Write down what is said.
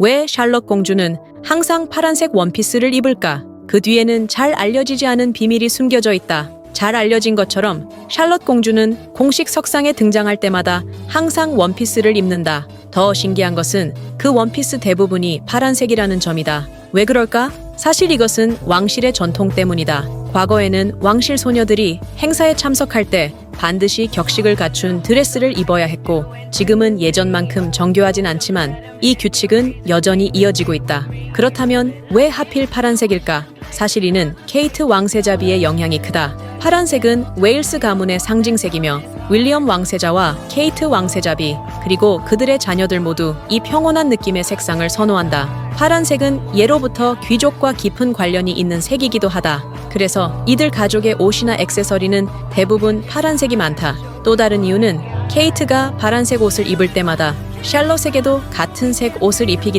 왜 샬럿 공주는 항상 파란색 원피스를 입을까? 그 뒤에는 잘 알려지지 않은 비밀이 숨겨져 있다. 잘 알려진 것처럼 샬럿 공주는 공식 석상에 등장할 때마다 항상 원피스를 입는다. 더 신기한 것은 그 원피스 대부분이 파란색이라는 점이다. 왜 그럴까? 사실 이것은 왕실의 전통 때문이다. 과거에는 왕실 소녀들이 행사에 참석할 때 반드시 격식을 갖춘 드레스를 입어야 했고 지금은 예전만큼 정교하진 않지만 이 규칙은 여전히 이어지고 있다. 그렇다면 왜 하필 파란색일까? 사실 이는 케이트 왕세자비의 영향이 크다. 파란색은 웨일스 가문의 상징색이며 윌리엄 왕세자와 케이트 왕세자비 그리고 그들의 자녀들 모두 이 평온한 느낌의 색상을 선호한다. 파란색은 예로부터 귀족과 깊은 관련이 있는 색이기도 하다. 그래서 이들 가족의 옷이나 액세서리는 대부분 파란색이 많다. 또 다른 이유는 케이트가 파란색 옷을 입을 때마다 샬럿에게도 같은 색 옷을 입히기